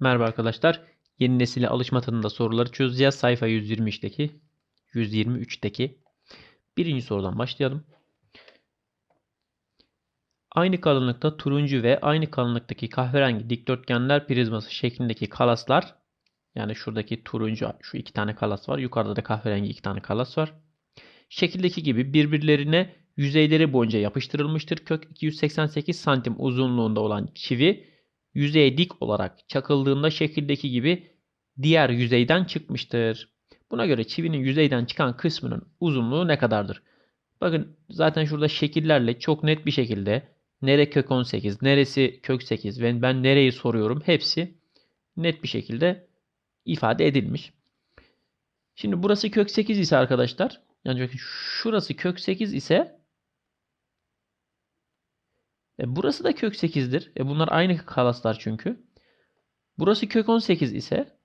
Merhaba arkadaşlar. Yeni nesile alışma tadında soruları çözeceğiz. Sayfa 123'teki 123'teki birinci sorudan başlayalım. Aynı kalınlıkta turuncu ve aynı kalınlıktaki kahverengi dikdörtgenler prizması şeklindeki kalaslar yani şuradaki turuncu şu iki tane kalas var. Yukarıda da kahverengi iki tane kalas var. Şekildeki gibi birbirlerine yüzeyleri boyunca yapıştırılmıştır. Kök 288 santim uzunluğunda olan çivi yüzeye dik olarak çakıldığında şekildeki gibi diğer yüzeyden çıkmıştır. Buna göre çivinin yüzeyden çıkan kısmının uzunluğu ne kadardır? Bakın zaten şurada şekillerle çok net bir şekilde nere kök 18, neresi kök 8 ve ben nereyi soruyorum hepsi net bir şekilde ifade edilmiş. Şimdi burası kök 8 ise arkadaşlar yani şurası kök 8 ise e burası da kök 8'dir. E bunlar aynı kalaslar çünkü. Burası kök 18 ise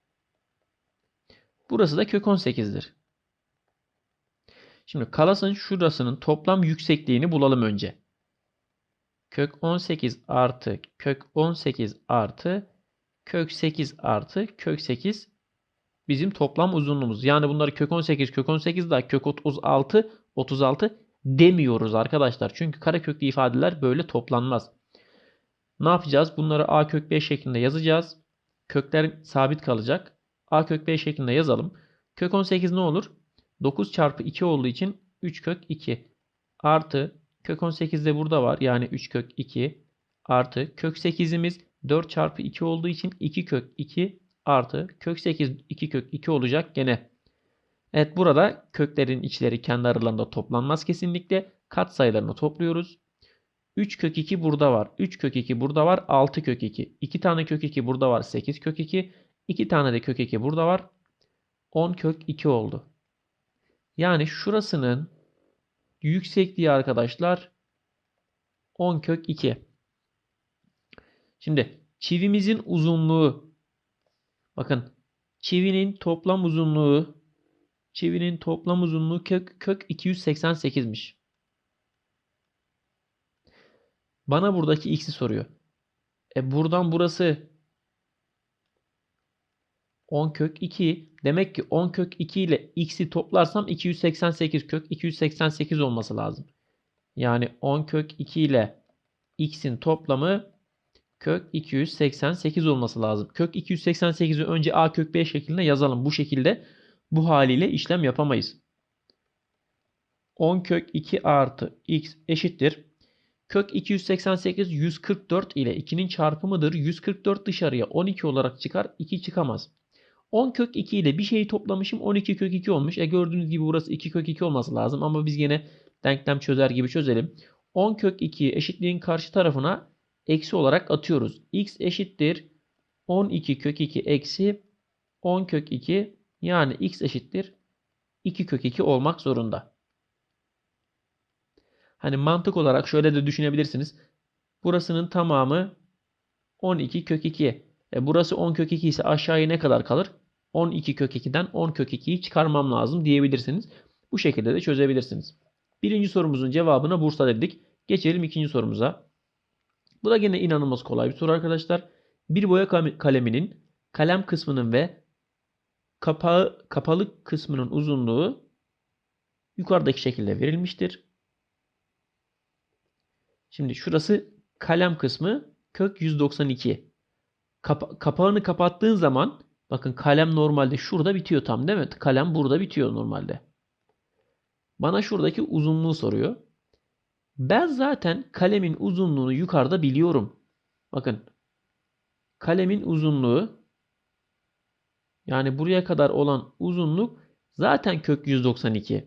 burası da kök 18'dir. Şimdi kalasın şurasının toplam yüksekliğini bulalım önce. Kök 18 artı kök 18 artı kök 8 artı kök 8 bizim toplam uzunluğumuz. Yani bunları kök 18 kök 18 daha kök 36 36 demiyoruz arkadaşlar. Çünkü kareköklü ifadeler böyle toplanmaz. Ne yapacağız? Bunları a kök 5 şeklinde yazacağız. Kökler sabit kalacak. a kök 5 şeklinde yazalım. Kök 18 ne olur? 9 çarpı 2 olduğu için 3 kök 2 artı kök 18 de burada var. Yani 3 kök 2 artı kök 8'imiz 4 çarpı 2 olduğu için 2 kök 2 artı kök 8 2 kök 2 olacak gene. Evet burada köklerin içleri kendi aralarında toplanmaz kesinlikle. Kat sayılarını topluyoruz. 3 kök 2 burada var. 3 kök 2 burada var. 6 kök 2. 2 tane kök 2 burada var. 8 kök 2. 2 tane de kök 2 burada var. 10 kök 2 oldu. Yani şurasının yüksekliği arkadaşlar 10 kök 2. Şimdi çivimizin uzunluğu bakın çivinin toplam uzunluğu çivinin toplam uzunluğu kök, kök 288'miş. Bana buradaki x'i soruyor. E buradan burası 10 kök 2. Demek ki 10 kök 2 ile x'i toplarsam 288 kök 288 olması lazım. Yani 10 kök 2 ile x'in toplamı kök 288 olması lazım. Kök 288'i önce a kök b şeklinde yazalım. Bu şekilde bu haliyle işlem yapamayız. 10 kök 2 artı x eşittir. Kök 288 144 ile 2'nin çarpımıdır. 144 dışarıya 12 olarak çıkar. 2 çıkamaz. 10 kök 2 ile bir şeyi toplamışım 12 kök 2 olmuş. E gördüğünüz gibi burası 2 kök 2 olması lazım. Ama biz yine denklem çözer gibi çözelim. 10 kök 2'yi eşitliğin karşı tarafına eksi olarak atıyoruz. x eşittir 12 kök 2 eksi 10 kök 2 yani x eşittir 2 kök 2 olmak zorunda. Hani mantık olarak şöyle de düşünebilirsiniz. Burasının tamamı 12 kök 2. E burası 10 kök 2 ise aşağıya ne kadar kalır? 12 kök 2'den 10 kök 2'yi çıkarmam lazım diyebilirsiniz. Bu şekilde de çözebilirsiniz. Birinci sorumuzun cevabına Bursa dedik. Geçelim ikinci sorumuza. Bu da yine inanılmaz kolay bir soru arkadaşlar. Bir boya kaleminin kalem kısmının ve kapağı, kapalı kısmının uzunluğu yukarıdaki şekilde verilmiştir. Şimdi şurası kalem kısmı kök 192. Kapa kapağını kapattığın zaman bakın kalem normalde şurada bitiyor tam değil mi? Kalem burada bitiyor normalde. Bana şuradaki uzunluğu soruyor. Ben zaten kalemin uzunluğunu yukarıda biliyorum. Bakın kalemin uzunluğu yani buraya kadar olan uzunluk zaten kök 192.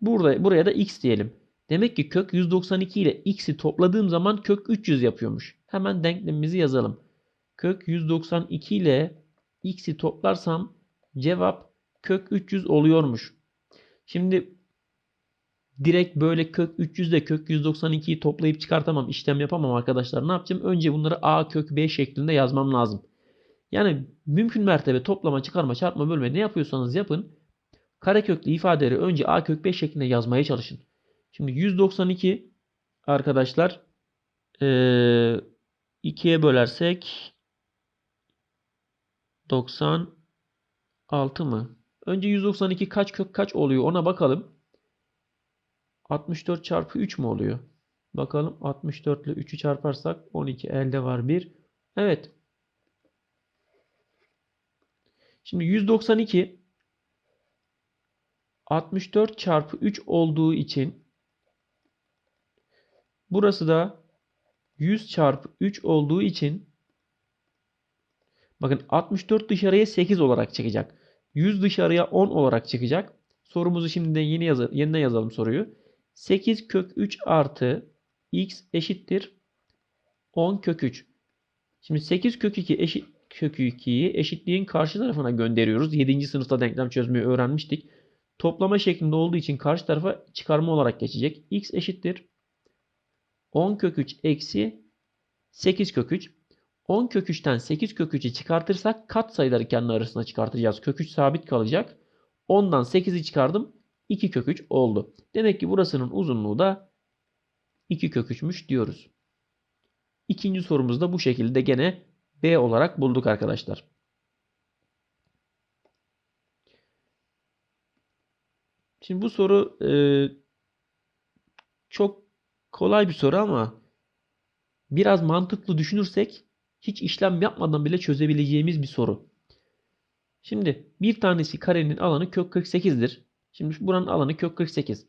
Burada, buraya da x diyelim. Demek ki kök 192 ile x'i topladığım zaman kök 300 yapıyormuş. Hemen denklemimizi yazalım. Kök 192 ile x'i toplarsam cevap kök 300 oluyormuş. Şimdi direkt böyle kök 300 ile kök 192'yi toplayıp çıkartamam, işlem yapamam arkadaşlar. Ne yapacağım? Önce bunları a kök b şeklinde yazmam lazım. Yani mümkün mertebe toplama, çıkarma, çarpma, bölme ne yapıyorsanız yapın. Kareköklü ifadeleri önce a kök b şeklinde yazmaya çalışın. Şimdi 192 arkadaşlar 2'ye bölersek 196 mı? Önce 192 kaç kök kaç oluyor ona bakalım. 64 çarpı 3 mü oluyor? Bakalım 64 ile 3'ü çarparsak 12 elde var 1. Evet. Şimdi 192 64 çarpı 3 olduğu için burası da 100 çarpı 3 olduğu için bakın 64 dışarıya 8 olarak çıkacak. 100 dışarıya 10 olarak çıkacak. Sorumuzu şimdiden yeni yazalım, yeniden yazalım soruyu. 8 kök 3 artı x eşittir 10 kök 3. Şimdi 8 kök 2 eşit kök 2'yi eşitliğin karşı tarafına gönderiyoruz. 7. sınıfta denklem çözmeyi öğrenmiştik. Toplama şeklinde olduğu için karşı tarafa çıkarma olarak geçecek. x eşittir 10 kök 3 eksi 8 kök 3. 10 kök 3'ten 8 kök 3'ü çıkartırsak kat sayıları kendi arasında çıkartacağız. Kök 3 sabit kalacak. 10'dan 8'i çıkardım. 2 kök 3 oldu. Demek ki burasının uzunluğu da 2 kök 3'müş diyoruz. İkinci sorumuz da bu şekilde gene B olarak bulduk arkadaşlar. Şimdi bu soru e, çok kolay bir soru ama biraz mantıklı düşünürsek hiç işlem yapmadan bile çözebileceğimiz bir soru. Şimdi bir tanesi karenin alanı kök 48'dir. Şimdi buranın alanı kök 48.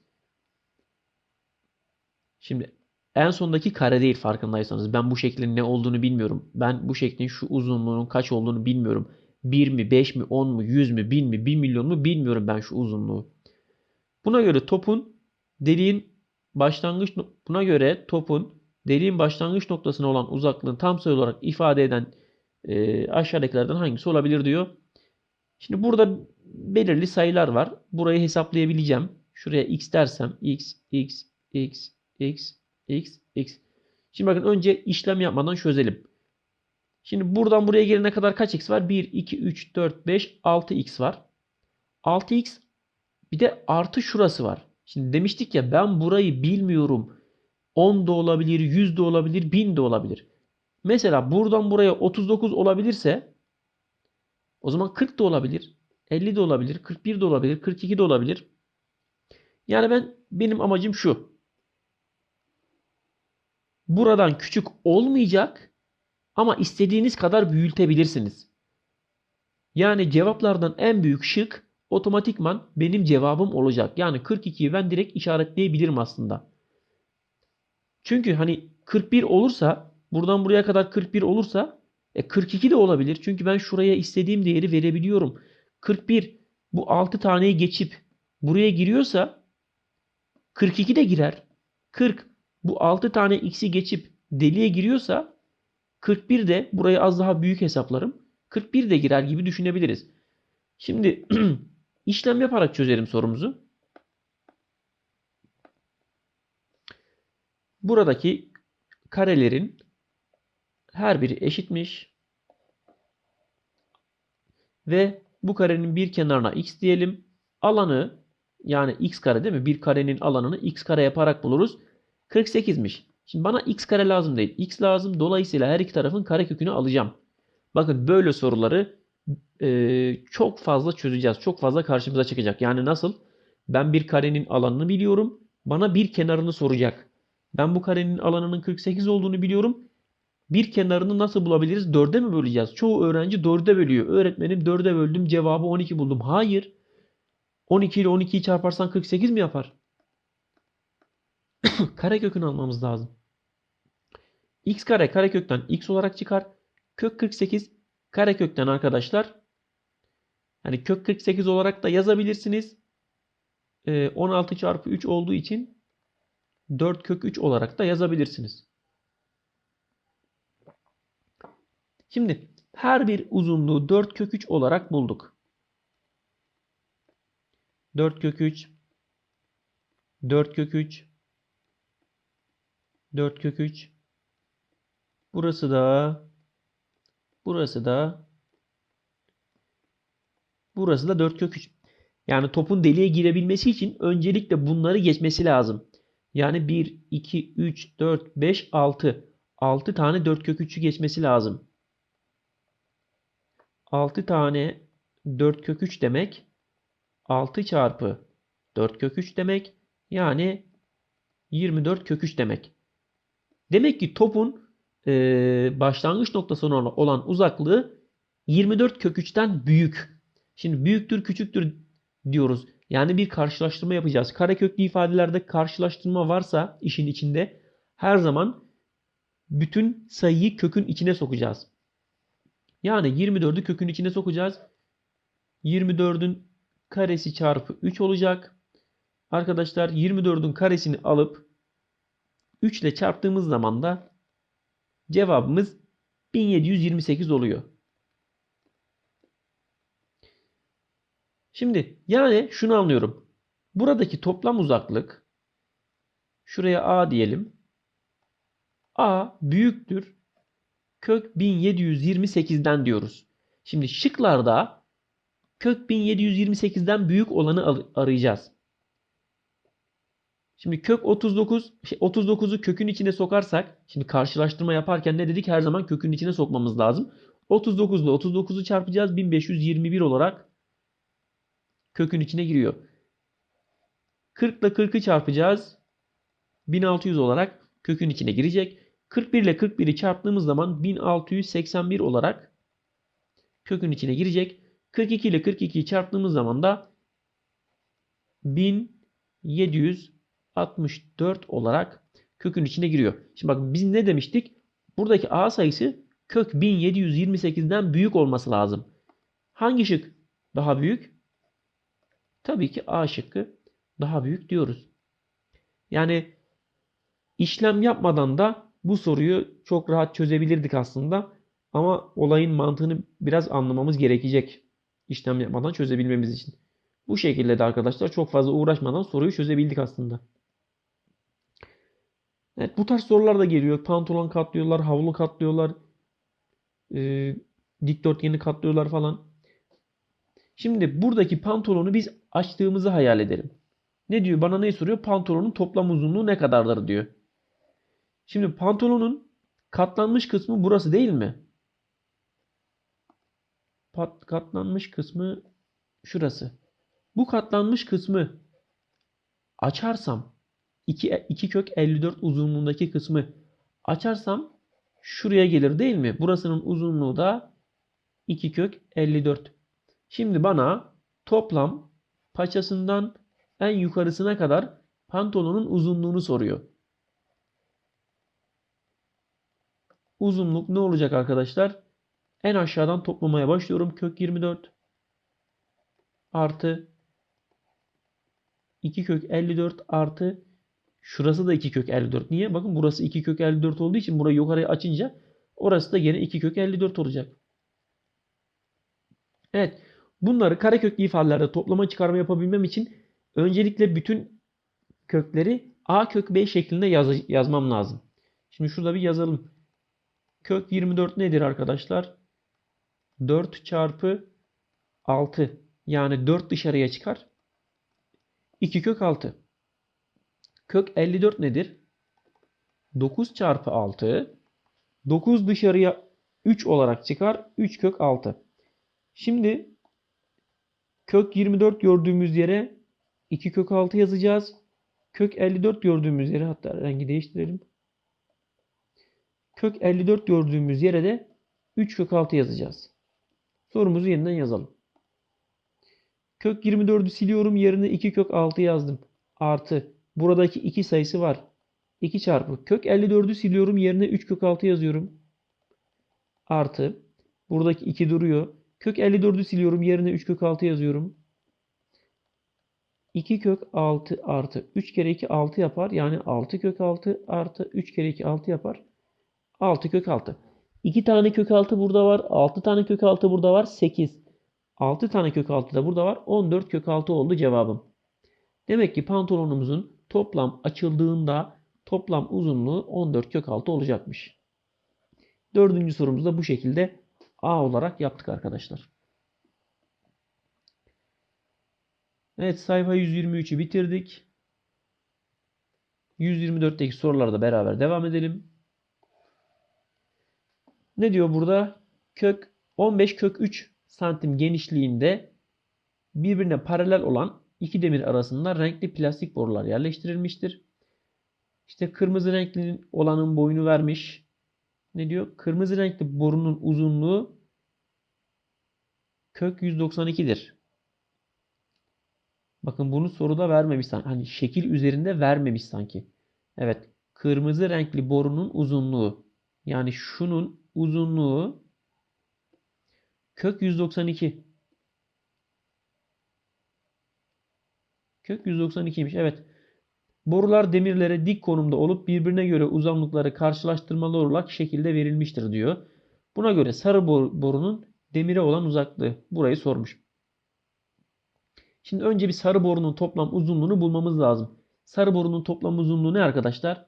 Şimdi en sondaki kare değil farkındaysanız. Ben bu şeklin ne olduğunu bilmiyorum. Ben bu şeklin şu uzunluğunun kaç olduğunu bilmiyorum. 1 mi, 5 mi, 10 mu, 100 mü, 1000 mi, 1 milyon mu bilmiyorum ben şu uzunluğu. Buna göre topun deliğin başlangıç buna göre topun deliğin başlangıç noktasına olan uzaklığını tam sayı olarak ifade eden e, aşağıdakilerden hangisi olabilir diyor. Şimdi burada belirli sayılar var. Burayı hesaplayabileceğim. Şuraya x dersem x, x, x, x, x, x. Şimdi bakın önce işlem yapmadan çözelim. Şimdi buradan buraya gelene kadar kaç x var? 1, 2, 3, 4, 5, 6x var. 6x bir de artı şurası var. Şimdi demiştik ya ben burayı bilmiyorum. 10 da olabilir, 100 de olabilir, 1000 de olabilir. Mesela buradan buraya 39 olabilirse o zaman 40 da olabilir, 50 de olabilir, 41 de olabilir, 42 de olabilir. Yani ben benim amacım şu. Buradan küçük olmayacak ama istediğiniz kadar büyütebilirsiniz. Yani cevaplardan en büyük şık otomatikman benim cevabım olacak. Yani 42'yi ben direkt işaretleyebilirim aslında. Çünkü hani 41 olursa buradan buraya kadar 41 olursa e 42 de olabilir. Çünkü ben şuraya istediğim değeri verebiliyorum. 41 bu 6 taneyi geçip buraya giriyorsa 42 de girer. 40 bu 6 tane x'i geçip deliğe giriyorsa 41 de burayı az daha büyük hesaplarım. 41 de girer gibi düşünebiliriz. Şimdi işlem yaparak çözelim sorumuzu. Buradaki karelerin her biri eşitmiş. Ve bu karenin bir kenarına x diyelim. Alanı yani x kare değil mi? Bir karenin alanını x kare yaparak buluruz. 48'miş. Şimdi bana x kare lazım değil. x lazım. Dolayısıyla her iki tarafın karekökünü alacağım. Bakın böyle soruları e, çok fazla çözeceğiz. Çok fazla karşımıza çıkacak. Yani nasıl? Ben bir karenin alanını biliyorum. Bana bir kenarını soracak. Ben bu karenin alanının 48 olduğunu biliyorum. Bir kenarını nasıl bulabiliriz? 4'e mi böleceğiz? Çoğu öğrenci 4'e bölüyor. Öğretmenim 4'e böldüm cevabı 12 buldum. Hayır. 12 ile 12'yi çarparsan 48 mi yapar? karekökünü almamız lazım. x kare karekökten x olarak çıkar. Kök 48 karekökten arkadaşlar hani kök 48 olarak da yazabilirsiniz. 16 çarpı 3 olduğu için 4 kök 3 olarak da yazabilirsiniz. Şimdi her bir uzunluğu 4 kök 3 olarak bulduk. 4 kök 3 4 kök 3 4 kök 3 burası da burası da burası da 4 kök 3. Yani topun deliğe girebilmesi için öncelikle bunları geçmesi lazım. Yani 1, 2, 3, 4, 5, 6. 6 tane 4 kök 3'ü geçmesi lazım. 6 tane 4 kök 3 demek 6 çarpı 4 kök 3 demek. Yani 24 kök 3 demek. Demek ki topun e, başlangıç noktasına olan uzaklığı 24 kök 3'ten büyük. Şimdi büyüktür küçüktür diyoruz. Yani bir karşılaştırma yapacağız. Kareköklü ifadelerde karşılaştırma varsa işin içinde her zaman bütün sayıyı kökün içine sokacağız. Yani 24'ü kökün içine sokacağız. 24'ün karesi çarpı 3 olacak. Arkadaşlar 24'ün karesini alıp 3 ile çarptığımız zaman da cevabımız 1728 oluyor. Şimdi yani şunu anlıyorum. Buradaki toplam uzaklık şuraya A diyelim. A büyüktür kök 1728'den diyoruz. Şimdi şıklarda kök 1728'den büyük olanı arayacağız. Şimdi kök 39, şey 39'u kökün içine sokarsak, şimdi karşılaştırma yaparken ne dedik? Her zaman kökün içine sokmamız lazım. 39 ile 39'u çarpacağız. 1521 olarak kökün içine giriyor. 40 ile 40'ı çarpacağız. 1600 olarak kökün içine girecek. 41 ile 41'i çarptığımız zaman 1681 olarak kökün içine girecek. 42 ile 42'yi çarptığımız zaman da 1764 olarak kökün içine giriyor. Şimdi bakın biz ne demiştik? Buradaki A sayısı kök 1728'den büyük olması lazım. Hangi şık daha büyük? Tabii ki A şıkkı daha büyük diyoruz. Yani işlem yapmadan da bu soruyu çok rahat çözebilirdik aslında. Ama olayın mantığını biraz anlamamız gerekecek. işlem yapmadan çözebilmemiz için. Bu şekilde de arkadaşlar çok fazla uğraşmadan soruyu çözebildik aslında. Evet bu tarz sorular da geliyor. Pantolon katlıyorlar, havlu katlıyorlar. E, dikdörtgeni katlıyorlar falan. Şimdi buradaki pantolonu biz açtığımızı hayal edelim. Ne diyor? Bana ne soruyor? Pantolonun toplam uzunluğu ne kadardır diyor. Şimdi pantolonun katlanmış kısmı burası değil mi? Pat, katlanmış kısmı şurası. Bu katlanmış kısmı açarsam 2, 2 kök 54 uzunluğundaki kısmı açarsam şuraya gelir değil mi? Burasının uzunluğu da 2 kök 54. Şimdi bana toplam paçasından en yukarısına kadar pantolonun uzunluğunu soruyor. Uzunluk ne olacak arkadaşlar? En aşağıdan toplamaya başlıyorum. Kök 24 artı 2 kök 54 artı şurası da 2 kök 54. Niye? Bakın burası 2 kök 54 olduğu için burayı yukarıya açınca orası da yine 2 kök 54 olacak. Evet. Bunları kareköklü ifadelerde toplama çıkarma yapabilmem için öncelikle bütün kökleri a kök b şeklinde yaz yazmam lazım. Şimdi şurada bir yazalım. Kök 24 nedir arkadaşlar? 4 çarpı 6. Yani 4 dışarıya çıkar. 2 kök 6. Kök 54 nedir? 9 çarpı 6. 9 dışarıya 3 olarak çıkar. 3 kök 6. Şimdi kök 24 gördüğümüz yere 2 kök 6 yazacağız. Kök 54 gördüğümüz yere hatta rengi değiştirelim. Kök 54 gördüğümüz yere de 3 kök 6 yazacağız. Sorumuzu yeniden yazalım. Kök 24'ü siliyorum. Yerine 2 kök 6 yazdım. Artı. Buradaki 2 sayısı var. 2 çarpı. Kök 54'ü siliyorum. Yerine 3 kök 6 yazıyorum. Artı. Buradaki 2 duruyor. Kök 54'ü siliyorum. Yerine 3 kök 6 yazıyorum. 2 kök 6 artı 3 kere 2 6 yapar. Yani 6 kök 6 artı 3 kere 2 6 yapar. 6 kök 6. 2 tane kök 6 burada var. 6 tane kök 6 burada var. 8. 6 tane kök 6 da burada var. 14 kök 6 oldu cevabım. Demek ki pantolonumuzun toplam açıldığında toplam uzunluğu 14 kök 6 olacakmış. Dördüncü sorumuzu da bu şekilde A olarak yaptık arkadaşlar. Evet sayfa 123'ü bitirdik. 124'teki sorularda da beraber devam edelim. Ne diyor burada? Kök 15 kök 3 santim genişliğinde birbirine paralel olan iki demir arasında renkli plastik borular yerleştirilmiştir. İşte kırmızı renkli olanın boyunu vermiş. Ne diyor? Kırmızı renkli borunun uzunluğu kök 192'dir. Bakın bunu soruda vermemiş sanki. Hani şekil üzerinde vermemiş sanki. Evet. Kırmızı renkli borunun uzunluğu. Yani şunun uzunluğu kök 192. Kök 192'ymiş. Evet. Borular demirlere dik konumda olup birbirine göre uzunlukları karşılaştırmalı olarak şekilde verilmiştir diyor. Buna göre sarı borunun demire olan uzaklığı. Burayı sormuş. Şimdi önce bir sarı borunun toplam uzunluğunu bulmamız lazım. Sarı borunun toplam uzunluğu ne arkadaşlar?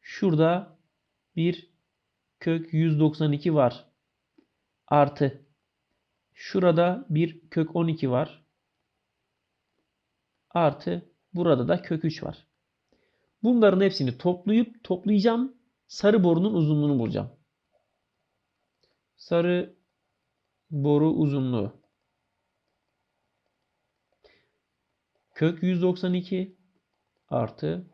Şurada bir kök 192 var. Artı şurada bir kök 12 var. Artı burada da kök 3 var. Bunların hepsini toplayıp toplayacağım. Sarı borunun uzunluğunu bulacağım. Sarı boru uzunluğu. Kök 192 artı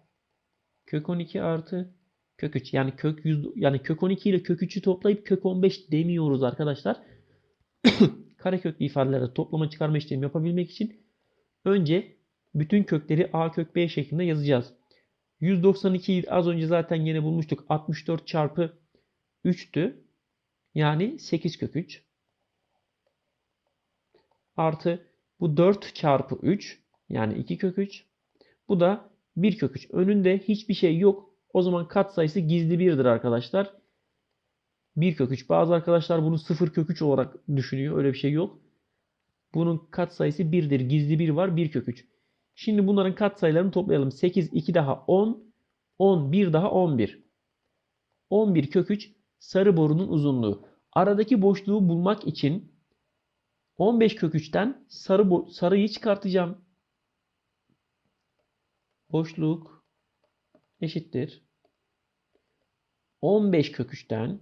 kök 12 artı kök 3. Yani kök 100 yani kök 12 ile kök 3'ü toplayıp kök 15 demiyoruz arkadaşlar. Kareköklü ifadelerde toplama çıkarma işlemi yapabilmek için önce bütün kökleri a kök b şeklinde yazacağız. 192'yi az önce zaten yine bulmuştuk. 64 çarpı 3'tü. Yani 8 kök 3. Artı bu 4 çarpı 3 yani 2 kök 3. Bu da 1 kök 3. Önünde hiçbir şey yok. O zaman kat sayısı gizli 1'dir arkadaşlar. 1 kök 3. Bazı arkadaşlar bunu 0 kök 3 olarak düşünüyor. Öyle bir şey yok. Bunun kat sayısı 1'dir. Gizli 1 var. 1 kök 3. Şimdi bunların kat sayılarını toplayalım. 8, 2 daha 10. 10, 1 daha 11. 11 kök 3 sarı borunun uzunluğu. Aradaki boşluğu bulmak için 15 kök 3'ten sarı, sarıyı çıkartacağım. Boşluk eşittir. 15 kök 3'ten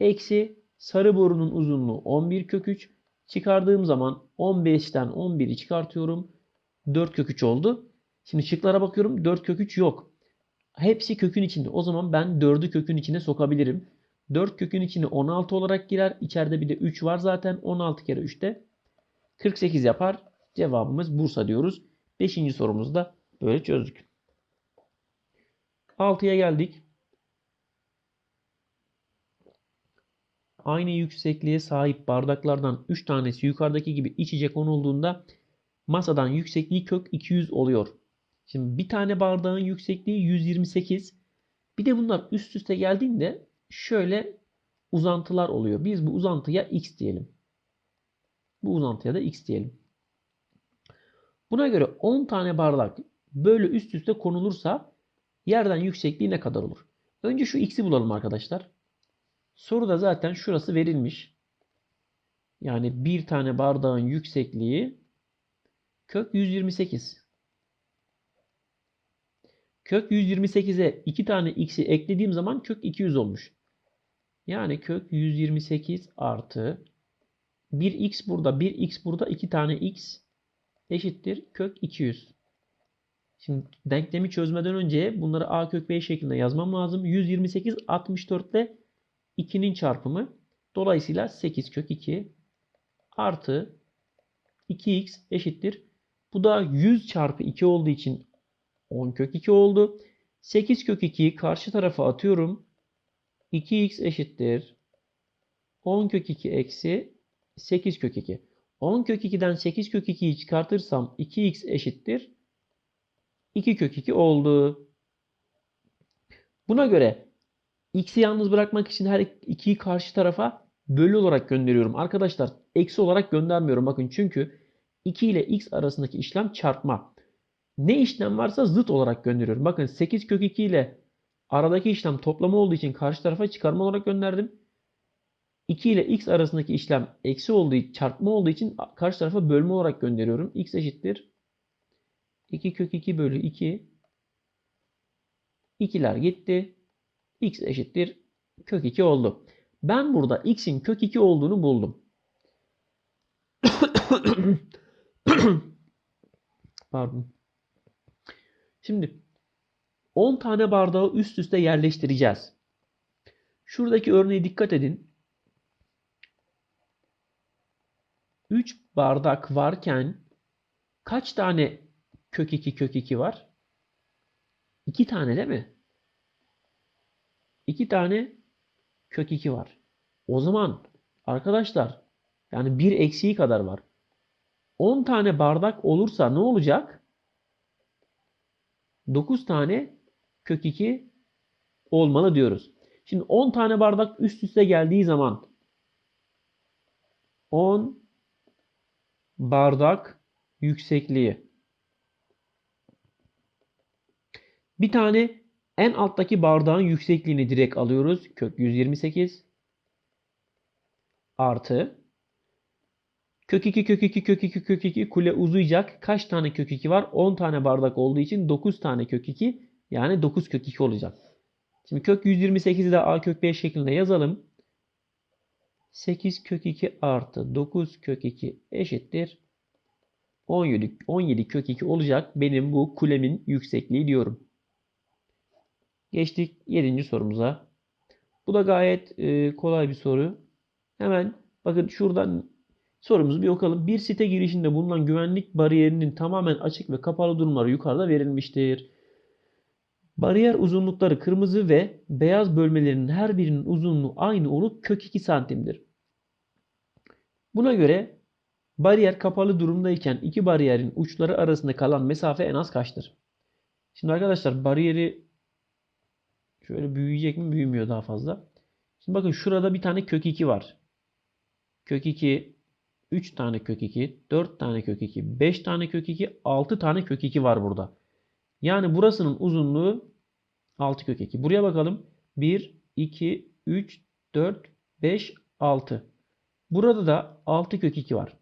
eksi sarı borunun uzunluğu 11 kök 3 çıkardığım zaman 15'ten 11'i çıkartıyorum. 4 kök 3 oldu. Şimdi şıklara bakıyorum. 4 kök 3 yok. Hepsi kökün içinde. O zaman ben 4'ü kökün içine sokabilirim. 4 kökün içine 16 olarak girer. İçeride bir de 3 var zaten. 16 kere 3'te 48 yapar. Cevabımız Bursa diyoruz. 5. sorumuzu da böyle çözdük. 6'ya geldik. Aynı yüksekliğe sahip bardaklardan 3 tanesi yukarıdaki gibi içecek konulduğunda masadan yüksekliği kök 200 oluyor. Şimdi bir tane bardağın yüksekliği 128. Bir de bunlar üst üste geldiğinde şöyle uzantılar oluyor. Biz bu uzantıya x diyelim. Bu uzantıya da x diyelim. Buna göre 10 tane bardak böyle üst üste konulursa yerden yüksekliği ne kadar olur? Önce şu x'i bulalım arkadaşlar. Soruda zaten şurası verilmiş. Yani bir tane bardağın yüksekliği kök 128. Kök 128'e 2 tane x'i eklediğim zaman kök 200 olmuş. Yani kök 128 artı 1x burada 1x burada 2 tane x eşittir kök 200. Şimdi denklemi çözmeden önce bunları a kök b şeklinde yazmam lazım. 128 64 ile 2'nin çarpımı. Dolayısıyla 8 kök 2 artı 2x eşittir. Bu da 100 çarpı 2 olduğu için 10 kök 2 oldu. 8 kök 2'yi karşı tarafa atıyorum. 2x eşittir. 10 kök 2 eksi 8 kök 2. 10 kök 2'den 8 kök 2'yi çıkartırsam 2x eşittir. 2 kök 2 oldu. Buna göre x'i yalnız bırakmak için her 2'yi karşı tarafa bölü olarak gönderiyorum. Arkadaşlar eksi olarak göndermiyorum. Bakın çünkü 2 ile x arasındaki işlem çarpma. Ne işlem varsa zıt olarak gönderiyorum. Bakın 8 kök 2 ile aradaki işlem toplama olduğu için karşı tarafa çıkarma olarak gönderdim. 2 ile x arasındaki işlem eksi olduğu çarpma olduğu için karşı tarafa bölme olarak gönderiyorum. x eşittir 2 kök 2 bölü 2 2'ler gitti. X eşittir kök 2 oldu. Ben burada x'in kök 2 olduğunu buldum. Pardon. Şimdi 10 tane bardağı üst üste yerleştireceğiz. Şuradaki örneğe dikkat edin. 3 bardak varken kaç tane kök 2 kök 2 var? 2 tane değil mi? 2 tane kök 2 var. O zaman arkadaşlar yani bir eksiği kadar var. 10 tane bardak olursa ne olacak? 9 tane kök 2 olmalı diyoruz. Şimdi 10 tane bardak üst üste geldiği zaman 10 bardak yüksekliği. Bir tane en alttaki bardağın yüksekliğini direkt alıyoruz. Kök 128 artı kök 2 kök 2 kök 2 kök 2 kule uzayacak. Kaç tane kök 2 var? 10 tane bardak olduğu için 9 tane kök 2 yani 9 kök 2 olacak. Şimdi kök 128'i de a kök 5 şeklinde yazalım. 8 kök 2 artı 9 kök 2 eşittir. 17, 17 kök 2 olacak benim bu kulemin yüksekliği diyorum. Geçtik 7. sorumuza. Bu da gayet e, kolay bir soru. Hemen bakın şuradan sorumuzu bir okalım. Bir site girişinde bulunan güvenlik bariyerinin tamamen açık ve kapalı durumları yukarıda verilmiştir. Bariyer uzunlukları kırmızı ve beyaz bölmelerinin her birinin uzunluğu aynı olup kök 2 santimdir. Buna göre bariyer kapalı durumdayken iki bariyerin uçları arasında kalan mesafe en az kaçtır? Şimdi arkadaşlar bariyeri şöyle büyüyecek mi? Büyümüyor daha fazla. Şimdi bakın şurada bir tane kök 2 var. Kök 2, 3 tane kök 2, 4 tane kök 2, 5 tane kök 2, 6 tane kök 2 var burada. Yani burasının uzunluğu 6 kök 2. Buraya bakalım. 1, 2, 3, 4, 5, 6. Burada da 6 kök 2 var.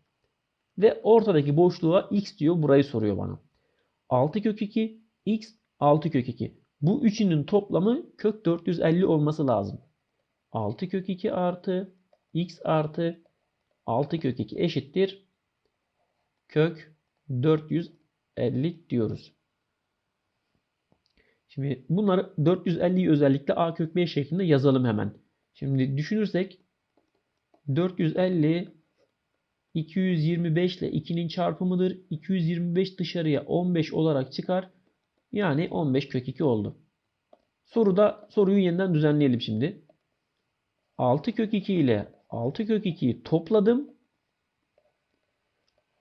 Ve ortadaki boşluğa x diyor. Burayı soruyor bana. 6 kök 2, x 6 kök 2. Bu üçünün toplamı kök 450 olması lazım. 6 kök 2 artı x artı 6 kök 2 eşittir. Kök 450 diyoruz. Şimdi bunları 450'yi özellikle a kök 5 şeklinde yazalım hemen. Şimdi düşünürsek 450 225 ile 2'nin çarpımıdır. 225 dışarıya 15 olarak çıkar. Yani 15 kök 2 oldu. Soruda soruyu yeniden düzenleyelim şimdi. 6 kök 2 ile 6 kök 2'yi topladım.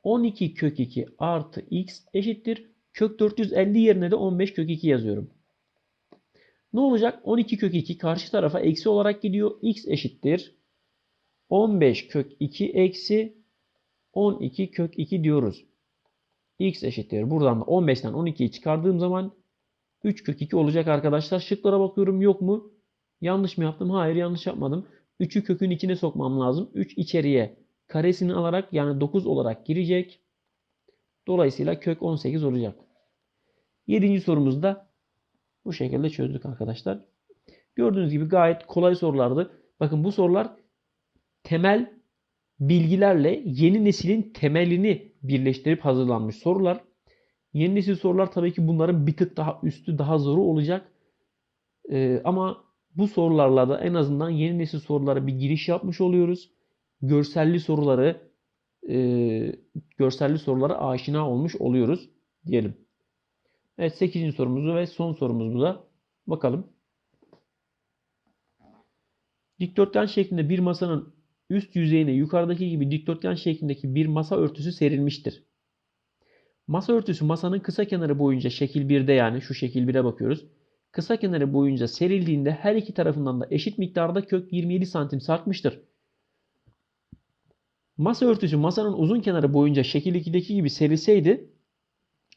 12 kök 2 artı x eşittir. Kök 450 yerine de 15 kök 2 yazıyorum. Ne olacak? 12 kök 2 karşı tarafa eksi olarak gidiyor. x eşittir. 15 kök 2 eksi 12 kök 2 diyoruz. X eşittir. Buradan da 15'ten 12'yi çıkardığım zaman 3 kök 2 olacak arkadaşlar. Şıklara bakıyorum yok mu? Yanlış mı yaptım? Hayır yanlış yapmadım. 3'ü kökün içine sokmam lazım. 3 içeriye karesini alarak yani 9 olarak girecek. Dolayısıyla kök 18 olacak. 7. sorumuzda bu şekilde çözdük arkadaşlar. Gördüğünüz gibi gayet kolay sorulardı. Bakın bu sorular temel bilgilerle yeni neslin temelini birleştirip hazırlanmış sorular. Yeni nesil sorular tabii ki bunların bir tık daha üstü, daha zoru olacak. Ee, ama bu sorularla da en azından yeni nesil sorulara bir giriş yapmış oluyoruz. Görselli soruları e, görselli sorulara aşina olmuş oluyoruz diyelim. Evet 8. sorumuzu ve son sorumuzu da bakalım. Dikdörtgen şeklinde bir masanın üst yüzeyine yukarıdaki gibi dikdörtgen şeklindeki bir masa örtüsü serilmiştir. Masa örtüsü masanın kısa kenarı boyunca şekil 1'de yani şu şekil 1'e bakıyoruz. Kısa kenarı boyunca serildiğinde her iki tarafından da eşit miktarda kök 27 santim sarkmıştır. Masa örtüsü masanın uzun kenarı boyunca şekil 2'deki gibi serilseydi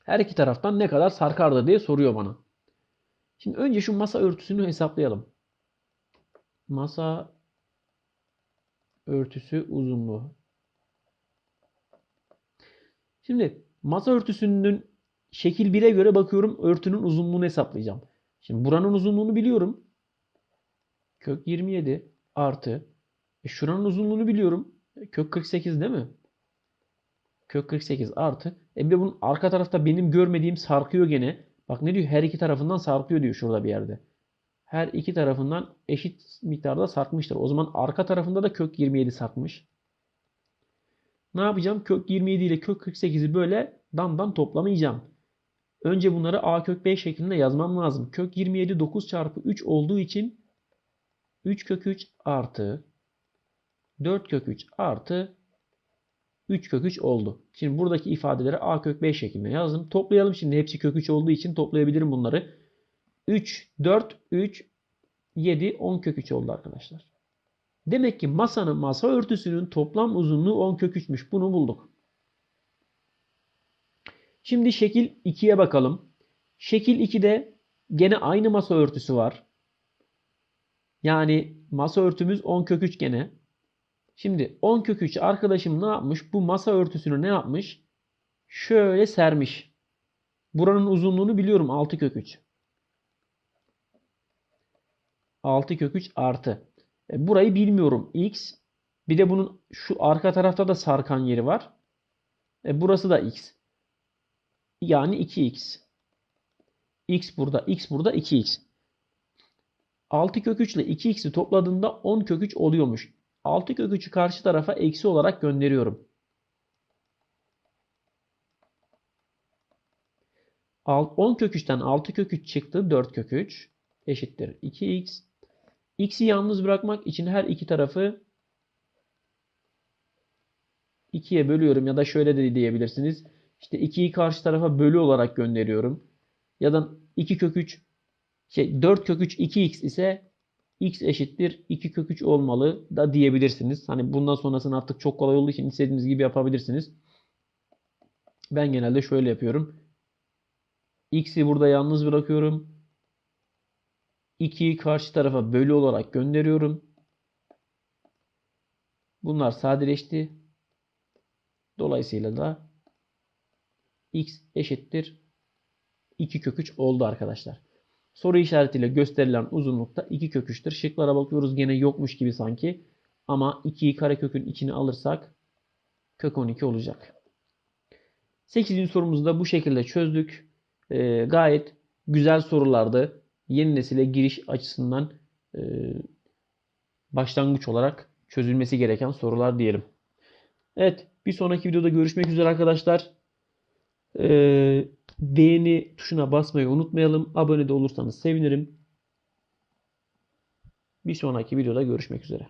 her iki taraftan ne kadar sarkardı diye soruyor bana. Şimdi önce şu masa örtüsünü hesaplayalım. Masa örtüsü uzunluğu. Şimdi masa örtüsünün şekil 1'e göre bakıyorum örtünün uzunluğunu hesaplayacağım. Şimdi buranın uzunluğunu biliyorum. Kök 27 artı e şuranın uzunluğunu biliyorum. E, Kök 48 değil mi? Kök 48 artı. E bir de bunun arka tarafta benim görmediğim sarkıyor gene. Bak ne diyor? Her iki tarafından sarkıyor diyor şurada bir yerde. Her iki tarafından eşit miktarda sarkmıştır. O zaman arka tarafında da kök 27 sarkmış. Ne yapacağım? Kök 27 ile kök 48'i böyle damdan toplamayacağım. Önce bunları a kök b şeklinde yazmam lazım. Kök 27 9 çarpı 3 olduğu için 3 kök 3 artı 4 kök 3 artı 3 kök 3 oldu. Şimdi buradaki ifadeleri a kök b şeklinde yazdım. Toplayalım şimdi. Hepsi kök 3 olduğu için toplayabilirim bunları. 3, 4, 3, 7, 10 kök 3 oldu arkadaşlar. Demek ki masanın masa örtüsünün toplam uzunluğu 10 kök 3'müş. Bunu bulduk. Şimdi şekil 2'ye bakalım. Şekil 2'de gene aynı masa örtüsü var. Yani masa örtümüz 10 kök 3 gene. Şimdi 10 kök 3 arkadaşım ne yapmış? Bu masa örtüsünü ne yapmış? Şöyle sermiş. Buranın uzunluğunu biliyorum 6 kök 3. 6 kök 3 artı. E, burayı bilmiyorum. X. Bir de bunun şu arka tarafta da sarkan yeri var. E, burası da X. Yani 2X. X burada. X burada 2X. 6 kök 3 ile 2x'i topladığında 10 kök 3 oluyormuş. 6 kök 3'ü karşı tarafa eksi olarak gönderiyorum. Al- 10 kök 3'ten 6 kök 3 çıktı. 4 kök 3 eşittir 2x. X'i yalnız bırakmak için her iki tarafı 2'ye bölüyorum ya da şöyle de diyebilirsiniz. İşte 2'yi karşı tarafa bölü olarak gönderiyorum. Ya da 2 kök 3 şey 4 kök 3 2x ise x eşittir 2 kök 3 olmalı da diyebilirsiniz. Hani bundan sonrasını artık çok kolay olduğu için istediğiniz gibi yapabilirsiniz. Ben genelde şöyle yapıyorum. X'i burada yalnız bırakıyorum. 2'yi karşı tarafa bölü olarak gönderiyorum. Bunlar sadeleşti. Dolayısıyla da x eşittir 2 kök 3 oldu arkadaşlar. Soru işaretiyle gösterilen uzunlukta 2 kök 3'tür. Şıklara bakıyoruz gene yokmuş gibi sanki. Ama 2'yi karekökün içine alırsak kök 12 olacak. 8. sorumuzu da bu şekilde çözdük. Ee, gayet güzel sorulardı. Yeni nesile giriş açısından e, başlangıç olarak çözülmesi gereken sorular diyelim. Evet bir sonraki videoda görüşmek üzere arkadaşlar. Ee, beğeni tuşuna basmayı unutmayalım. Abone de olursanız sevinirim. Bir sonraki videoda görüşmek üzere.